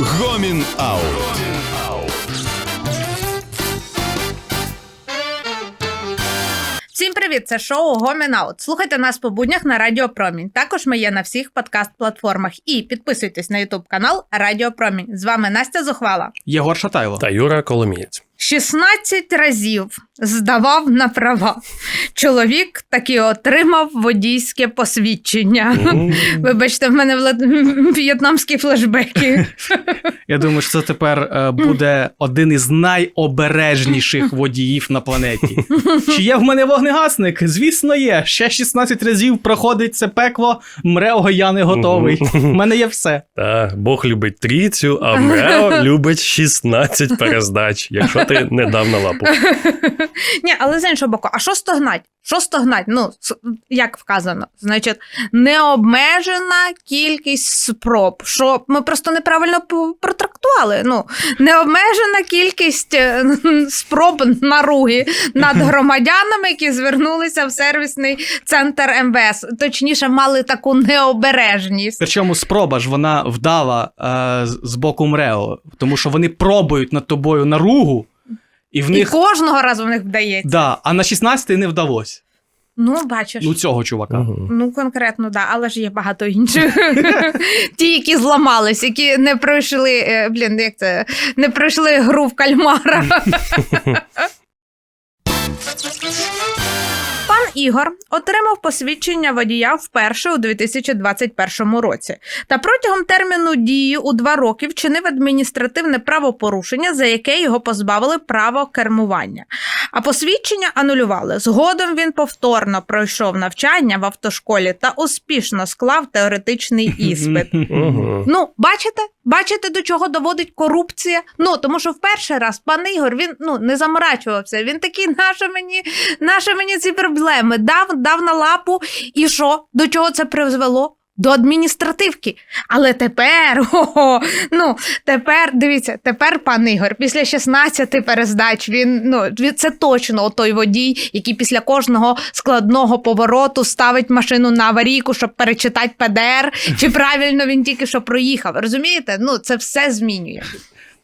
Гомін Аут. Всім привіт! Це шоу Гомін Аут. Слухайте нас по буднях на Радіо Промінь. Також ми є на всіх подкаст-платформах. І підписуйтесь на Ютуб канал Радіо Промінь. З вами Настя Зухвала. Єгор Шатайло. Та Юра Коломієць. 16 разів здавав на права. Чоловік таки отримав водійське посвідчення. М, Вибачте, в мене в'єтнамські флешбеки. Я думаю, що це тепер е, буде один із найобережніших водіїв на планеті. Чи є в мене вогнегасник? Звісно, є. Ще 16 разів проходить це пекло. Мреого я не готовий. У мене є все. Та Бог любить трійцю, а Мрео любить 16 перездач, якщо ти не дав на лапу. Ні, але з іншого боку, а що стогнать? Що стогнать? Ну, як вказано, значить, необмежена кількість спроб. Що ми просто неправильно протрактували. Ну, необмежена кількість е, спроб наруги над громадянами, які звернулися в сервісний центр МВС. Точніше, мали таку необережність. Причому спроба ж вона вдала е, з боку Мрео, тому що вони пробують над тобою наругу, і в І кожного разу в них вдається. Да, а на 16 не вдалося. Ну, бачиш. Ну, цього чувака. Мгм. Ну, конкретно, да, але ж є багато інших. Ті, які зламались, які не пройшли, е, блін, як це, не пройшли гру в кальмара. Ігор отримав посвідчення водія вперше у 2021 році. Та протягом терміну дії у два роки вчинив адміністративне правопорушення, за яке його позбавили права кермування. А посвідчення анулювали. Згодом він повторно пройшов навчання в автошколі та успішно склав теоретичний іспит. Ну, бачите? Бачите, до чого доводить корупція? Ну, тому що в перший раз пан Ігор він ну не заморачувався. Він такий, наша мені, наша мені ці проблеми. Дав, дав на лапу, і що? До чого це призвело? До адміністративки. Але тепер, о, ну тепер дивіться, тепер пан Ігор, після 16 перездач, він ну це точно той водій, який після кожного складного повороту ставить машину на аварійку, щоб перечитати ПДР, чи правильно він тільки що проїхав. Розумієте? Ну це все змінює.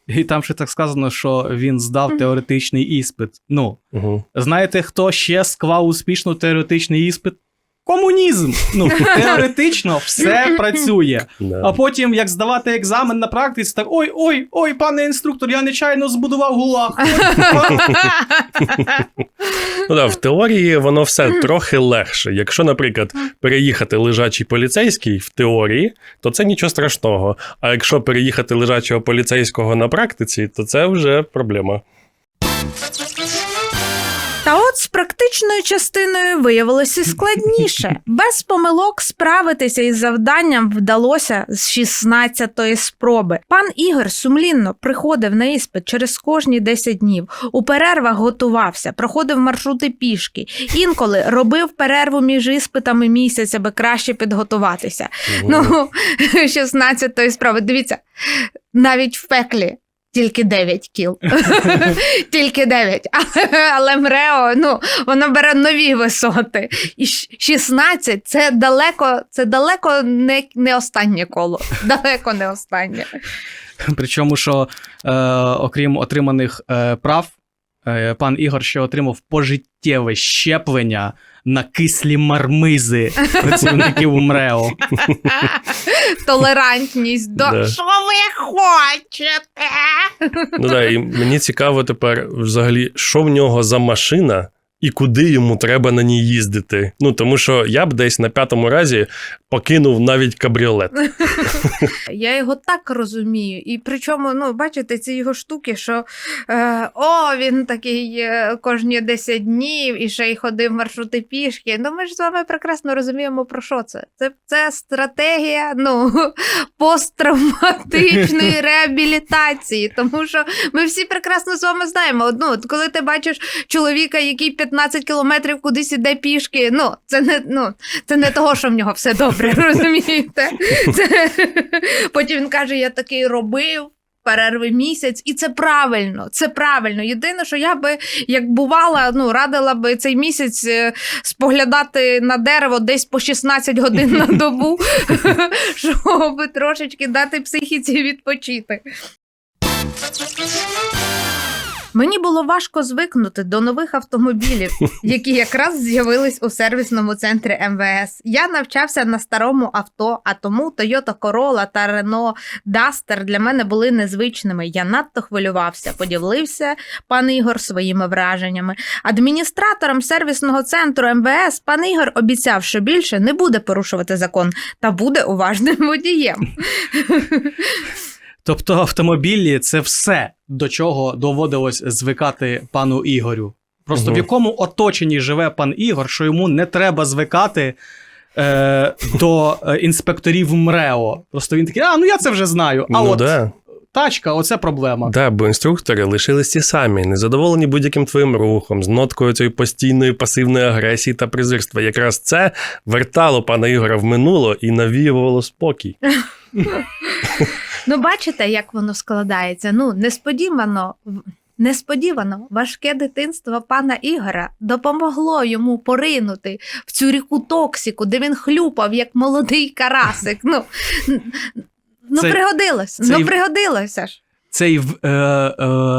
І там ще так сказано, що він здав теоретичний іспит. Ну, Мгм. знаєте, хто ще склав успішно теоретичний іспит? Комунізм. Ну, теоретично все працює. А потім, як здавати екзамен на практиці, так ой, ой, ой, пане інструктор, я нечайно збудував гулаг. Ну, да, в теорії воно все трохи легше. Якщо, наприклад, переїхати лежачий поліцейський в теорії, то це нічого страшного. А якщо переїхати лежачого поліцейського на практиці, то це вже проблема. Практичною частиною виявилося складніше. Без помилок справитися із завданням вдалося з 16-ї спроби. Пан Ігор сумлінно приходив на іспит через кожні 10 днів. У перервах готувався, проходив маршрути пішки. Інколи робив перерву між іспитами місяць, аби краще підготуватися. Мгм. Ну, 16-ї справи. Дивіться, навіть в пеклі. Тільки 9 кіл. Тільки 9. Але, Мрео, ну, воно бере нові висоти. І 16 це далеко, це далеко не, не останнє коло. Далеко не останнє. Причому, що е, окрім отриманих е, прав, е, пан Ігор ще отримав пожиттєве щеплення на кислі мармизи працівників МРЕО. Толерантність до Да. що ви хочете? Ну да, і мені цікаво тепер взагалі, що в нього за машина. І куди йому треба на ній їздити? Ну тому що я б десь на п'ятому разі покинув навіть кабріолет. Я його так розумію. І причому, ну, бачите, ці його штуки, що е, о, він такий е, кожні 10 днів і ще й ходив маршрути пішки. Ну, ми ж з вами прекрасно розуміємо, про що це. Це, це стратегія ну, посттравматичної реабілітації. Тому що ми всі прекрасно з вами знаємо. Ну, от коли ти бачиш чоловіка, який 15 кілометрів кудись іде пішки, ну, це не, ну, це не того, що в нього все добре, розумієте? Це... Потім він каже: я такий робив. перерви місяць, і це правильно. Це правильно. Єдине, що я би, як бувала, ну радила би цей місяць е, споглядати на дерево десь по 16 годин на добу, щоб трошечки дати психіці відпочити. Мені було важко звикнути до нових автомобілів, які якраз з'явились у сервісному центрі МВС. Я навчався на старому авто, а тому Toyota Corolla та Renault Duster для мене були незвичними. Я надто хвилювався. Поділився пан Ігор своїми враженнями. Адміністратором сервісного центру МВС пан Ігор обіцяв, що більше не буде порушувати закон та буде уважним водієм. Тобто автомобілі це все, до чого доводилось звикати пану Ігорю. Просто Мгм. в якому оточенні живе пан Ігор, що йому не треба звикати е, до е, інспекторів МРЕО. Просто він такий, а ну я це вже знаю. А ну от да. тачка, оце проблема. Да, бо інструктори лишились ті самі, незадоволені будь-яким твоїм рухом, з ноткою цієї постійної пасивної агресії та презирства. Якраз це вертало пана Ігора в минуло і навіювало спокій. Ну, бачите, як воно складається. Ну, несподівано. Несподівано важке дитинство пана Ігора допомогло йому поринути в цю ріку Токсіку, де він хлюпав як молодий карасик. Ну, ну Це- пригодилось. це ну, пригодилося ж. Цей е, е,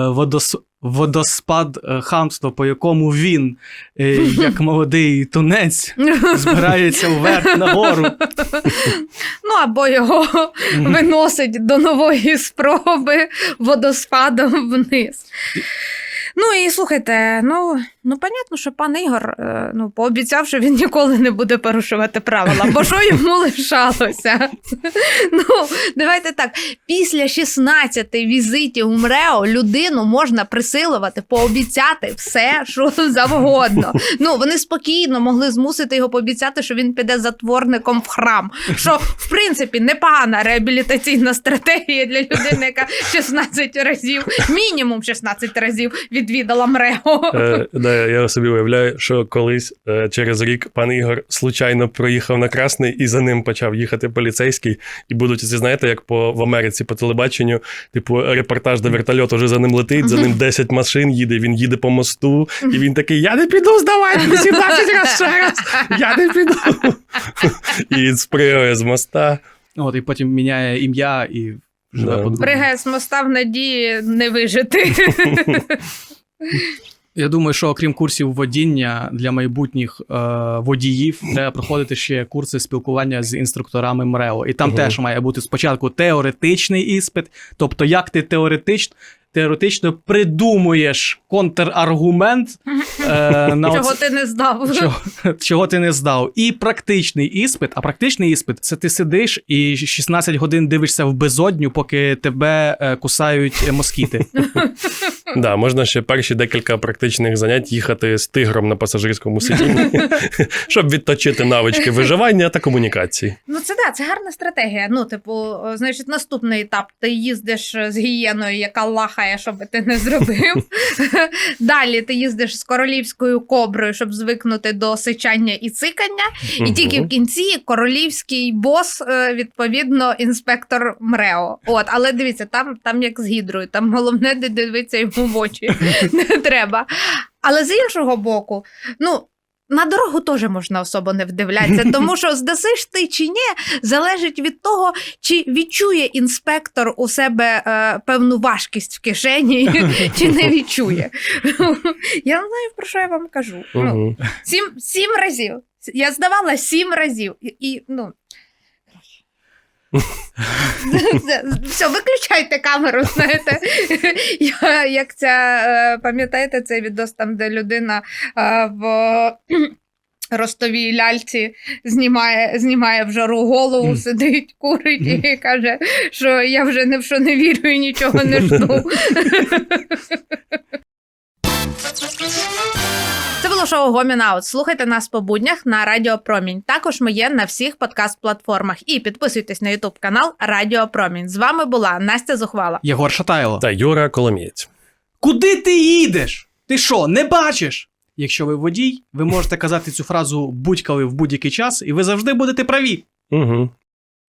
водос, водоспад е, хамства, по якому він, е, як молодий тунець, збирається вверх нагору. Ну або його виносить до нової спроби водоспадом вниз. Ну і слухайте, ну, ну понятно, що пан Ігор е, ну, пообіцяв, що він ніколи не буде порушувати правила, бо що йому лишалося? Ну, давайте так. Після 16 візитів у МРЕО людину можна присилувати, пообіцяти все, що завгодно. Ну, вони спокійно могли змусити його пообіцяти, що він піде затворником в храм. Що, в принципі, непогана реабілітаційна стратегія для людини, яка 16 разів, мінімум 16 разів відвідала МРЕО. Е, да, я собі уявляю, що колись е, через рік пан Ігор случайно проїхав на красний і за ним почав їхати поліцейський. І будуть ці, знаєте, як по в Америці по телебаченню, типу, репортаж до вертольоту вже за ним летить, за ним 10 машин їде. Він їде по мосту, і він такий: Я не піду, здавай 17 разів ще раз. Я не піду. І спригає з моста. От, і потім міняє ім'я і Да. Пригає з моста в надії не вижити. Я думаю, що окрім курсів водіння для майбутніх е, водіїв, треба проходити ще курси спілкування з інструкторами МРЕО. І там угу. теж має бути спочатку теоретичний іспит. Тобто, як ти теоретично, теоретично придумуєш контраргумент е, на Чого оце- ти не здав? чого, чого ти не здав. І практичний іспит. А практичний іспит це ти сидиш і 16 годин дивишся в безодню, поки тебе е, кусають е, москіти. Да, можна ще перші декілька практичних занять їхати з тигром на пасажирському сидінні, щоб відточити навички виживання та комунікації. Ну, це да, це гарна стратегія. Ну, типу, значить, наступний етап: ти їздиш з гієною, яка лахає, що би ти не зробив. Далі ти їздиш з королівською коброю, щоб звикнути до сичання і цикання. І тільки в кінці королівський бос, е, відповідно, інспектор МРЕО. От, але дивіться, там, там як з гідрою, там головне не дивитися йому в очі. Не треба. Але з іншого боку, ну. На дорогу теж можна особо не вдивлятися, тому що здасиш ти чи ні, залежить від того, чи відчує інспектор у себе е, певну важкість в кишені, чи не відчує. Я не знаю, про що я вам кажу. Ну, Сім, сім разів. Я здавала сім разів. І, ну. Це- Все, виключайте камеру, знаєте. Я, як ця, е, пам'ятаєте цей відос там, де людина е, в ростовій ляльці знімає, знімає в жару голову, сидить, курить і каже, що я вже ні в що не вірю і нічого не жду. Це було шоу Гомін Аут. Слухайте нас по буднях на Радіо Промінь. Також ми є на всіх подкаст-платформах. І підписуйтесь на Ютуб канал Радіо Промінь. З вами була Настя Зухвала. Єгор Шатайло. Та Юра Коломієць. Куди ти їдеш? Ти що, не бачиш? Якщо ви водій, ви можете казати цю фразу будь-коли в будь-який час, і ви завжди будете праві. Угу.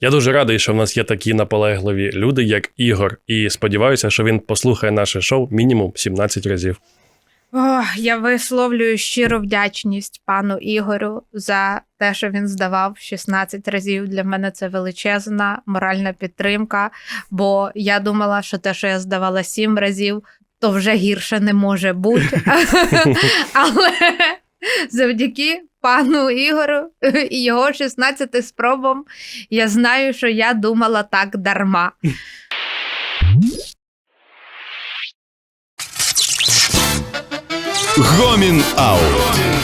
Я дуже радий, що в нас є такі наполегливі люди, як Ігор, і сподіваюся, що він послухає наше шоу мінімум 17 разів. Ох, я висловлюю щиру вдячність пану Ігорю за те, що він здавав 16 разів. Для мене це величезна моральна підтримка. Бо я думала, що те, що я здавала 7 разів, то вже гірше не може бути. Але завдяки пану Ігорю і його 16 спробам я знаю, що я думала так дарма. Гомін Аут.